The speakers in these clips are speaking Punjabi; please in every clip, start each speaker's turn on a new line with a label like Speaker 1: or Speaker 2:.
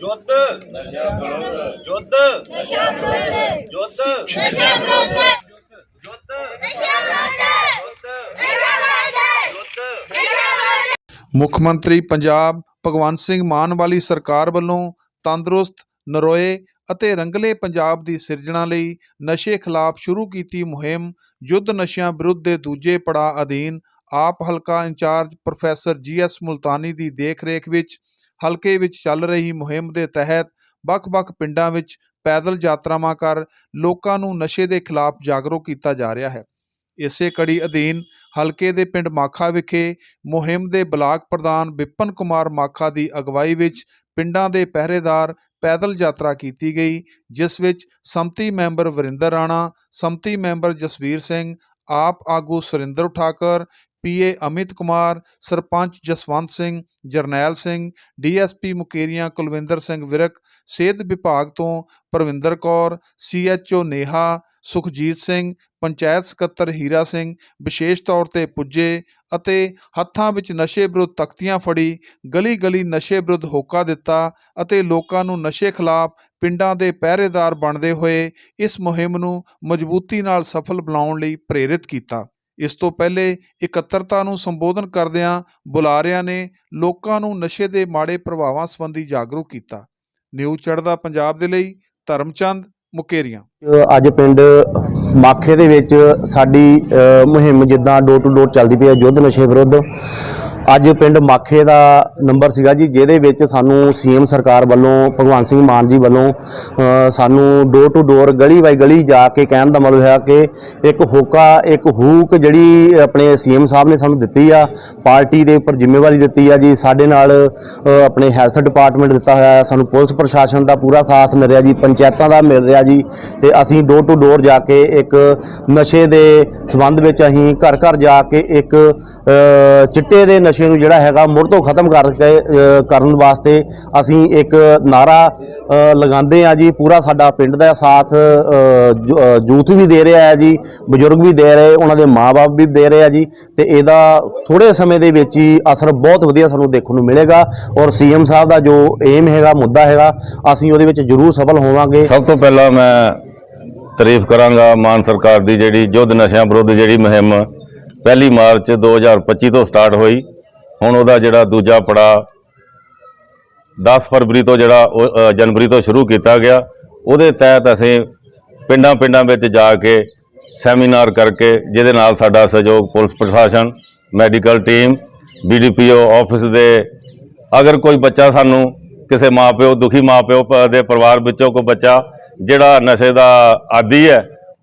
Speaker 1: ਜੁੱਧ।
Speaker 2: ਨਸ਼ਾ ਵਿਰੋਧ
Speaker 1: ਜੁੱਧ।
Speaker 2: ਨਸ਼ਾ ਵਿਰੋਧ
Speaker 1: ਜੁੱਧ।
Speaker 2: ਨਸ਼ਾ ਵਿਰੋਧ
Speaker 1: ਜੁੱਧ
Speaker 2: ਨਸ਼ਾ ਵਿਰੋਧ
Speaker 1: ਜੁੱਧ।
Speaker 3: ਮੁੱਖ ਮੰਤਰੀ ਪੰਜਾਬ ਭਗਵੰਤ ਸਿੰਘ ਮਾਨ ਵਾਲੀ ਸਰਕਾਰ ਵੱਲੋਂ ਤੰਦਰੁਸਤ, ਨਰੋਏ ਅਤੇ ਰੰਗਲੇ ਪੰਜਾਬ ਦੀ ਸਿਰਜਣਾ ਲਈ ਨਸ਼ੇ ਖਿਲਾਫ ਸ਼ੁਰੂ ਕੀਤੀ ਮੁਹਿੰਮ, ਯੁੱਧ ਨਸ਼ਿਆਂ ਵਿਰੁੱਧ ਦੇ ਦੂਜੇ ਪੜਾਅ ਅਧੀਨ ਆਪ ਹਲਕਾ incharge professor G S Multani ਦੀ ਦੇਖਰੇਖ ਵਿੱਚ ਹਲਕੇ ਵਿੱਚ ਚੱਲ ਰਹੀ ਮੁਹਿੰਮ ਦੇ ਤਹਿਤ ਵੱਖ-ਵੱਖ ਪਿੰਡਾਂ ਵਿੱਚ ਪੈਦਲ ਯਾਤਰਾਵਾਂ ਕਰ ਲੋਕਾਂ ਨੂੰ ਨਸ਼ੇ ਦੇ ਖਿਲਾਫ ਜਾਗਰੂਕ ਕੀਤਾ ਜਾ ਰਿਹਾ ਹੈ। ਇਸੇ ਕੜੀ ਅਧੀਨ ਹਲਕੇ ਦੇ ਪਿੰਡ ਮਾਖਾ ਵਿਖੇ ਮੁਹਿੰਮ ਦੇ ਬਲਾਕ ਪ੍ਰਧਾਨ ਵਿਪਨ ਕੁਮਾਰ ਮਾਖਾ ਦੀ ਅਗਵਾਈ ਵਿੱਚ ਪਿੰਡਾਂ ਦੇ ਪਹਿਰੇਦਾਰ ਪੈਦਲ ਯਾਤਰਾ ਕੀਤੀ ਗਈ, ਜਿਸ ਵਿੱਚ ਸੰਮਤੀ ਮੈਂਬਰ ਵਰਿੰਦਰ ਰਾਣਾ, ਸੰਮਤੀ ਮੈਂਬਰ ਜਸਵੀਰ ਸਿੰਘ, ਆਪ ਆਗੂ ਸੁਰਿੰਦਰ ਠਾਕਰ ਪੀਏ ਅਮਿਤ ਕੁਮਾਰ, ਸਰਪੰਚ ਜਸਵੰਤ ਸਿੰਘ, ਜਰਨੈਲ ਸਿੰਘ, ਡੀਐਸਪੀ ਮੁਕੇਰੀਆਂ ਕੁਲਵਿੰਦਰ ਸਿੰਘ ਵਿਰਕ, ਸਿਹਤ ਵਿਭਾਗ ਤੋਂ ਪਰਵਿੰਦਰ ਕੌਰ, ਸੀਐਚਓ ਨੇਹਾ, ਸੁਖਜੀਤ ਸਿੰਘ, ਪੰਚਾਇਤ ਸਕੱਤਰ ਹੀਰਾ ਸਿੰਘ, ਵਿਸ਼ੇਸ਼ ਤੌਰ ਤੇ ਪੁੱਜੇ ਅਤੇ ਹੱਥਾਂ ਵਿੱਚ ਨਸ਼ੇ ਵਿਰੁੱਧ ਤਖਤੀਆਂ ਫੜੀ ਗਲੀ ਗਲੀ ਨਸ਼ੇ ਵਿਰੁੱਧ ਹੋਕਾ ਦਿੱਤਾ ਅਤੇ ਲੋਕਾਂ ਨੂੰ ਨਸ਼ੇ ਖਿਲਾਫ ਪਿੰਡਾਂ ਦੇ ਪਹਿਰੇਦਾਰ ਬਣਦੇ ਹੋਏ ਇਸ ਮੁਹਿੰਮ ਨੂੰ ਮਜ਼ਬੂਤੀ ਨਾਲ ਸਫਲ ਬਣਾਉਣ ਲਈ ਪ੍ਰੇਰਿਤ ਕੀਤਾ। ਇਸ ਤੋਂ ਪਹਿਲੇ ਇਕੱਤਰਤਾ ਨੂੰ ਸੰਬੋਧਨ ਕਰਦਿਆਂ ਬੁਲਾਰਿਆਂ ਨੇ ਲੋਕਾਂ ਨੂੰ ਨਸ਼ੇ ਦੇ ਮਾੜੇ ਪ੍ਰਭਾਵਾਂ ਸੰਬੰਧੀ ਜਾਗਰੂਕ ਕੀਤਾ। ਨਿਊ ਚੜ੍ਹਦਾ ਪੰਜਾਬ ਦੇ ਲਈ ਧਰਮਚੰਦ ਮੁਕੇਰੀਆਂ।
Speaker 4: ਅੱਜ ਪਿੰਡ ਮਾਖੇ ਦੇ ਵਿੱਚ ਸਾਡੀ ਅ, ਮੁਹਿੰਮ ਜਿੱਦਾਂ ਡੋਰ ਟੂ ਡੋਰ ਚੱਲਦੀ ਪਈ ਹੈ ਯੁੱਧ ਨਸ਼ੇ ਵਿਰੁੱਧ। ਅੱਜ ਪਿੰਡ ਮਾਖੇ ਦਾ ਨੰਬਰ ਸੀਗਾ ਜੀ, ਜਿਹਦੇ ਵਿੱਚ ਸਾਨੂੰ ਸੀਐਮ ਸਰਕਾਰ ਵੱਲੋਂ, ਭਗਵੰਤ ਸਿੰਘ ਮਾਨ ਜੀ ਵੱਲੋਂ ਸਾਨੂੰ ਡੋਰ ਟੂ ਡੋਰ ਗਲੀ ਬਾਈ ਗਲੀ ਜਾ ਕੇ ਕਹਿਣ ਦਾ ਮਤਲਬ ਹੈ ਕਿ ਇੱਕ ਹੋਕਾ, ਇੱਕ ਹੂਕ ਜਿਹੜੀ ਆਪਣੇ ਸੀਐਮ ਸਾਹਿਬ ਨੇ ਸਾਨੂੰ ਦਿੱਤੀ ਆ, ਪਾਰਟੀ ਦੇ ਉੱਪਰ ਜ਼ਿੰਮੇਵਾਰੀ ਦਿੱਤੀ ਆ ਜੀ, ਸਾਡੇ ਨਾਲ ਆਪਣੇ ਹੈਲਥ ਡਿਪਾਰਟਮੈਂਟ ਦਿੱਤਾ ਹੋਇਆ ਸਾਨੂੰ ਪੁਲਿਸ ਪ੍ਰਸ਼ਾਸਨ ਦਾ ਪੂਰਾ ਸਾਥ ਮਿਲ ਰਿਹਾ ਜੀ, ਪੰਚਾਇਤਾਂ ਦਾ ਮਿਲ ਰਿਹਾ ਜੀ, ਤੇ ਅਸੀਂ ਡੋਰ ਟੂ ਡੋਰ ਜਾ ਕੇ ਇੱਕ ਨਸ਼ੇ ਦੇ ਸੰਬੰਧ ਵਿੱਚ ਅਸੀਂ ਘਰ ਘਰ ਜਾ ਕੇ ਇੱਕ ਚਿੱਟੇ ਦੇ ਨਸ਼ੇ ਨੂੰ ਜਿਹੜਾ ਹੈਗਾ ਮੁੜ ਤੋਂ ਖਤਮ ਕਰਕੇ ਕਰਨ ਵਾਸਤੇ ਅਸੀਂ ਇੱਕ ਨਾਰਾ ਲਗਾਉਂਦੇ ਆ ਜੀ। ਪੂਰਾ ਸਾਡਾ ਪਿੰਡ ਦਾ ਸਾਥ ਯੂਥ ਵੀ ਦੇ ਰਿਹਾ ਹੈ ਜੀ, ਬਜ਼ੁਰਗ ਵੀ ਦੇ ਰਹੇ, ਉਹਨਾਂ ਦੇ ਮਾਪੇ ਵੀ ਦੇ ਰਹੇ ਆ ਜੀ। ਤੇ ਇਹਦਾ ਥੋੜੇ ਸਮੇਂ ਦੇ ਵਿੱਚ ਹੀ ਅਸਰ ਬਹੁਤ ਵਧੀਆ ਸਾਨੂੰ ਦੇਖਣ ਨੂੰ ਮਿਲੇਗਾ। ਔਰ ਸੀਐਮ ਸਾਹਿਬ ਦਾ ਜੋ ਏਮ ਹੈਗਾ, ਮੁੱਦਾ ਹੈਗਾ, ਅਸੀਂ ਉਹਦੇ ਵਿੱਚ ਜ਼ਰੂਰ ਸਫਲ ਹੋਵਾਂਗੇ।
Speaker 5: ਸਭ ਤੋਂ ਪਹਿਲਾਂ ਮੈਂ ਤਾਰੀਫ ਕਰਾਂਗਾ ਮਾਨ ਸਰਕਾਰ ਦੀ ਜਿਹੜੀ ਯੁੱਧ ਨਸ਼ਿਆਂ ਵਿਰੁੱਧ ਜਿਹੜੀ ਮੁਹਿੰਮ ਪਹਿਲੀ ਮਾਰਚ 2025 ਤੋਂ ਸਟਾਰਟ ਹੋਈ। ਹੁਣ ਉਹਦਾ ਜਿਹੜਾ ਦੂਜਾ ਪੜਾ 10 ਫਰਵਰੀ ਤੋਂ ਜਿਹੜਾ ਉਹ, ਜਨਵਰੀ ਤੋਂ ਸ਼ੁਰੂ ਕੀਤਾ ਗਿਆ ਉਹਦੇ ਤਹਿਤ ਅਸੀਂ ਪਿੰਡਾਂ ਪਿੰਡਾਂ ਵਿੱਚ ਜਾ ਕੇ ਸੈਮੀਨਾਰ ਕਰਕੇ ਜਿਹਦੇ ਨਾਲ ਸਾਡਾ ਸਹਿਯੋਗ ਪੁਲਿਸ ਪ੍ਰਸ਼ਾਸਨ ਮੈਡੀਕਲ ਟੀਮ ਬੀਡੀਪੀਓ ਆਫਿਸ ਦੇ ਅਗਰ ਕੋਈ ਬੱਚਾ ਸਾਨੂੰ ਕਿਸੇ ਮਾਪਿਓ ਦੁਖੀ ਮਾਪਿਓ ਪ- ਦੇ ਪਰਿਵਾਰ ਵਿੱਚੋਂ ਕੋਈ ਬੱਚਾ ਜਿਹੜਾ ਨਸ਼ੇ ਦਾ ਆਦੀ ਹੈ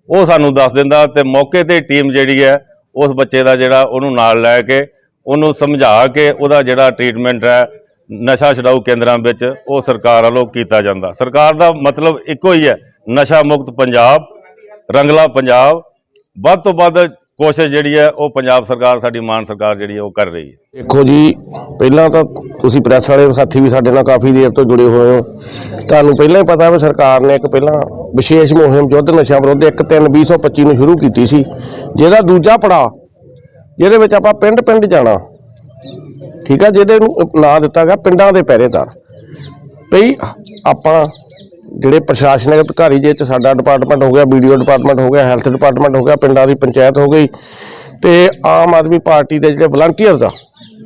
Speaker 5: ਉਹ ਸਾਨੂੰ ਦੱਸ ਦਿੰਦਾ ਤੇ ਮੌਕੇ ਤੇ ਟੀਮ ਜਿਹੜੀ ਹੈ ਉਸ ਬੱਚੇ ਦਾ ਜਿਹੜਾ ਉਹਨੂੰ ਨਾਲ ਲੈ ਕੇ ਉਹਨੂੰ ਸਮਝਾ ਕੇ ਉਹਦਾ ਜਿਹੜਾ ਟ੍ਰੀਟਮੈਂਟ ਹੈ, ਨਸ਼ਾ ਛਡਾਊ ਕੇਂਦਰਾਂ ਵਿੱਚ ਉਹ ਸਰਕਾਰ ਵੱਲੋਂ ਕੀਤਾ ਜਾਂਦਾ। ਸਰਕਾਰ ਦਾ ਮਤਲਬ ਇੱਕੋ ਹੀ ਹੈ, ਨਸ਼ਾ ਮੁਕਤ ਪੰਜਾਬ, ਰੰਗਲਾ ਪੰਜਾਬ। ਵੱਧ ਤੋਂ ਵੱਧ ਕੋਸ਼ਿਸ਼ ਜਿਹੜੀ ਹੈ, ਉਹ ਪੰਜਾਬ ਸਰਕਾਰ, ਸਾਡੀ ਮਾਨ ਸਰਕਾਰ ਜਿਹੜੀ ਹੈ, ਉਹ ਕਰ ਰਹੀ ਹੈ।
Speaker 6: ਦੇਖੋ ਜੀ, ਪਹਿਲਾਂ ਤਾਂ ਤੁਸੀਂ ਪ੍ਰੈਸ ਵਾਲੇ ਸਾਥੀ ਵੀ ਸਾਡੇ ਨਾਲ ਕਾਫੀ ਦੇਰ ਤੋਂ ਜੁੜੇ ਹੋਏ ਹੋ। ਤੁਹਾਨੂੰ ਪਹਿਲਾਂ ਹੀ ਪਤਾ ਵੀ ਸਰਕਾਰ ਨੇ ਇੱਕ ਪਹਿਲਾਂ ਵਿਸ਼ੇਸ਼ ਮੁਹਿੰਮ, ਯੁੱਧ ਨਸ਼ਾ ਵਿਰੁੱਧ 1/3/2025 ਨੂੰ ਸ਼ੁਰੂ ਕੀਤੀ ਸੀ। ਜਿਹਦਾ ਦੂਜਾ ਪੜਾਅ ਜਿਹਦੇ ਵਿੱਚ ਆਪਾਂ ਪਿੰਡ ਪਿੰਡ ਜਾਣਾ। ਠੀਕ ਆ, ਜਿਹਦੇ ਨੂੰ ਨਾਂ ਦਿੱਤਾ ਗਿਆ ਪਿੰਡਾਂ ਦੇ ਪਹਿਰੇਦਾਰ। ਭਈ, ਆਪਾਂ ਜਿਹੜੇ ਪ੍ਰਸ਼ਾਸਨਿਕ ਅਧਿਕਾਰੀ, ਜੇ ਚ ਸਾਡਾ ਡਿਪਾਰਟਮੈਂਟ ਹੋ ਗਿਆ ਵੀਡੀਓ ਡਿਪਾਰਟਮੈਂਟ ਹੋ ਗਿਆ ਹੈਲਥ ਡਿਪਾਰਟਮੈਂਟ ਹੋ ਗਿਆ, ਪਿੰਡਾਂ ਦੀ ਪੰਚਾਇਤ ਹੋ ਗਈ, ਤੇ ਆਮ ਆਦਮੀ ਪਾਰਟੀ ਦੇ ਜਿਹੜੇ ਵਲੰਟੀਅਰਸ ਆ,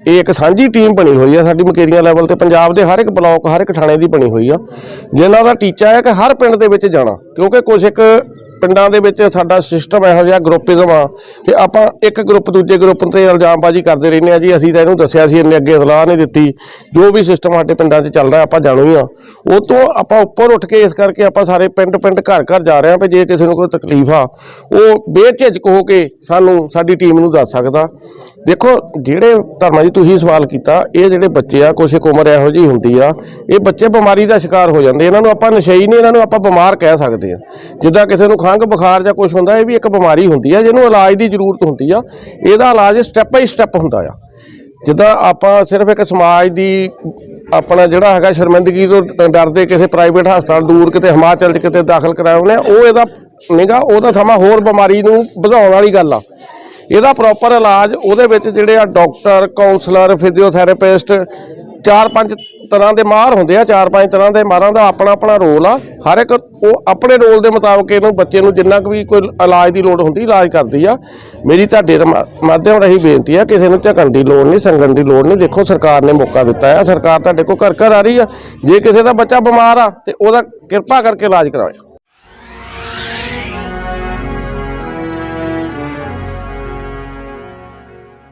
Speaker 6: ਇਹ ਇੱਕ ਸਾਂਝੀ ਟੀਮ ਬਣੀ ਹੋਈ ਆ, ਸਾਡੀ ਮਕੇਰੀਆਂ ਲੈਵਲ ਤੇ ਪੰਜਾਬ ਦੇ ਹਰ ਇੱਕ ਬਲਾਕ ਹਰ ਇੱਕ ਥਾਣੇ ਦੀ ਬਣੀ ਹੋਈ ਆ, ਜਿਨ੍ਹਾਂ ਦਾ ਟੀਚਾ ਹੈ ਕਿ ਹਰ ਪਿੰਡ ਦੇ ਵਿੱਚ ਜਾਣਾ, ਕਿਉਂਕਿ ਕੁਝ ਇੱਕ ਪਿੰਡਾਂ ਦੇ ਵਿੱਚ ਸਾਡਾ ਸਿਸਟਮ ਇਹੋ ਜਿਹਾ ਗਰੁੱਪਿਜ਼ਮ ਆ ਤੇ ਆਪਾਂ ਇੱਕ ਗਰੁੱਪ ਦੂਜੇ ਗਰੁੱਪ ਤੇ ਇਲਜ਼ਾਮਬਾਜ਼ੀ ਕਰਦੇ ਰਹਿੰਦੇ ਆ ਜੀ। ਅਸੀਂ ਤਾਂ ਇਹਨੂੰ ਦੱਸਿਆ ਸੀ ਇਹਨੇ ਅੱਗੇ ਸਲਾਹ ਨਹੀਂ ਦਿੱਤੀ। ਜੋ ਵੀ ਸਿਸਟਮ ਸਾਡੇ ਪਿੰਡਾਂ 'ਚ ਚੱਲਦਾ, ਆਪਾਂ ਜਾਣੂ ਹੀ ਆ। ਉਹ ਤੋਂ ਆਪਾਂ ਉੱਪਰ ਉੱਠ ਕੇ ਇਸ ਕਰਕੇ ਆਪਾਂ ਸਾਰੇ ਪਿੰਡ ਪਿੰਡ ਘਰ ਘਰ ਜਾ ਰਹੇ ਆ ਵੀ ਜੇ ਕਿਸੇ ਨੂੰ ਕੋਈ ਤਕਲੀਫ ਆ, ਉਹ ਬੇਝਿਜਕ ਹੋ ਕੇ ਸਾਨੂੰ, ਸਾਡੀ ਟੀਮ ਨੂੰ ਦੱਸ ਸਕਦਾ। ਦੇਖੋ, ਜਿਹੜੇ ਧਰਮਾ ਜੀ ਤੁਸੀਂ ਸਵਾਲ ਕੀਤਾ, ਇਹ ਜਿਹੜੇ ਬੱਚੇ ਆ, ਕੁਛ ਇੱਕ ਉਮਰ ਇਹੋ ਜਿਹੀ ਹੁੰਦੀ ਆ, ਇਹ ਬੱਚੇ ਬਿਮਾਰੀ ਦਾ ਸ਼ਿਕਾਰ ਹੋ ਜਾਂਦੇ ਇਹਨਾਂ ਨੂੰ ਆਪਾਂ ਨਸ਼ਈ ਨਹੀਂ, ਇਹਨਾਂ ਨੂੰ ਆਪਾਂ ਬਿਮਾਰ ਕਹਿ ਸਕਦੇ ਆ। ਜਿੱਦਾਂ ਕਿਸੇ ਨੂੰ ਖੰਘ, ਬੁਖਾਰ ਜਾਂ ਕੁਝ ਹੁੰਦਾ, ਇਹ ਵੀ ਇੱਕ ਬਿਮਾਰੀ ਹੁੰਦੀ ਆ, ਜਿਹਨੂੰ ਇਲਾਜ ਦੀ ਜ਼ਰੂਰਤ ਹੁੰਦੀ ਆ। ਇਹਦਾ ਇਲਾਜ ਸਟੈਪ ਬਾਈ ਸਟੈਪ ਹੁੰਦਾ ਆ। ਜਿੱਦਾਂ ਆਪਾਂ ਸਿਰਫ ਇੱਕ ਸਮਾਜ ਦੀ, ਆਪਣਾ ਜਿਹੜਾ ਹੈਗਾ ਸ਼ਰਮਿੰਦਗੀ ਤੋਂ ਡਰਦੇ ਕਿਸੇ ਪ੍ਰਾਈਵੇਟ ਹਸਪਤਾਲ ਦੂਰ, ਕਿਤੇ ਹਿਮਾਚਲ 'ਚ ਕਿਤੇ ਦਾਖਲ ਕਰਾਉਂਦੇ ਆ, ਉਹ ਇਹਦਾ ਨਿਗਾ, ਉਹਦਾ ਸਮਾਂ ਹੋਰ ਬਿਮਾਰੀ ਨੂੰ ਵਧਾਉਣ ਵਾਲੀ ਗੱਲ ਆ। ਇਹਦਾ ਪ੍ਰੋਪਰ ਇਲਾਜ ਉਹਦੇ ਵਿੱਚ ਜਿਹੜੇ ਆ ਡਾਕਟਰ ਕਾਉਂਸਲਰ ਫਿਜ਼ੀਓਥੈਰੇਪਿਸਟ ਚਾਰ ਪੰਜ ਤਰ੍ਹਾਂ ਦੇ ਮਾਹਰ ਹੁੰਦੇ ਆ, ਚਾਰ ਪੰਜ ਤਰ੍ਹਾਂ ਦੇ ਮਾਹਰਾਂ ਦਾ ਆਪਣਾ ਆਪਣਾ ਰੋਲ ਆ। ਹਰ ਇੱਕ ਉਹ ਆਪਣੇ ਰੋਲ ਦੇ ਮੁਤਾਬਕ ਇਹਨੂੰ ਬੱਚੇ ਨੂੰ ਜਿੰਨਾ ਕੁ ਵੀ ਕੋਈ ਇਲਾਜ ਦੀ ਲੋੜ ਹੁੰਦੀ, ਇਲਾਜ ਕਰਦੀ ਆ। ਮੇਰੀ ਤੁਹਾਡੇ ਰਮਾ- ਮਾਧਿਅਮ ਰਾਹੀਂ ਬੇਨਤੀ ਆ, ਕਿਸੇ ਨੂੰ ਝਕਣ ਦੀ ਲੋੜ ਨਹੀਂ, ਸੰਗਣ ਦੀ ਲੋੜ ਨਹੀਂ। ਦੇਖੋ, ਸਰਕਾਰ ਨੇ ਮੌਕਾ ਦਿੱਤਾ ਆ। ਸਰਕਾਰ ਤੁਹਾਡੇ ਕੋਲ ਘਰ ਘਰ ਆ ਰਹੀ ਆ। ਜੇ ਕਿਸੇ ਦਾ ਬੱਚਾ ਬਿਮਾਰ ਆ ਤੇ ਉਹਦਾ ਕਿਰਪਾ ਕਰਕੇ ਇਲਾਜ ਕਰਾਓ।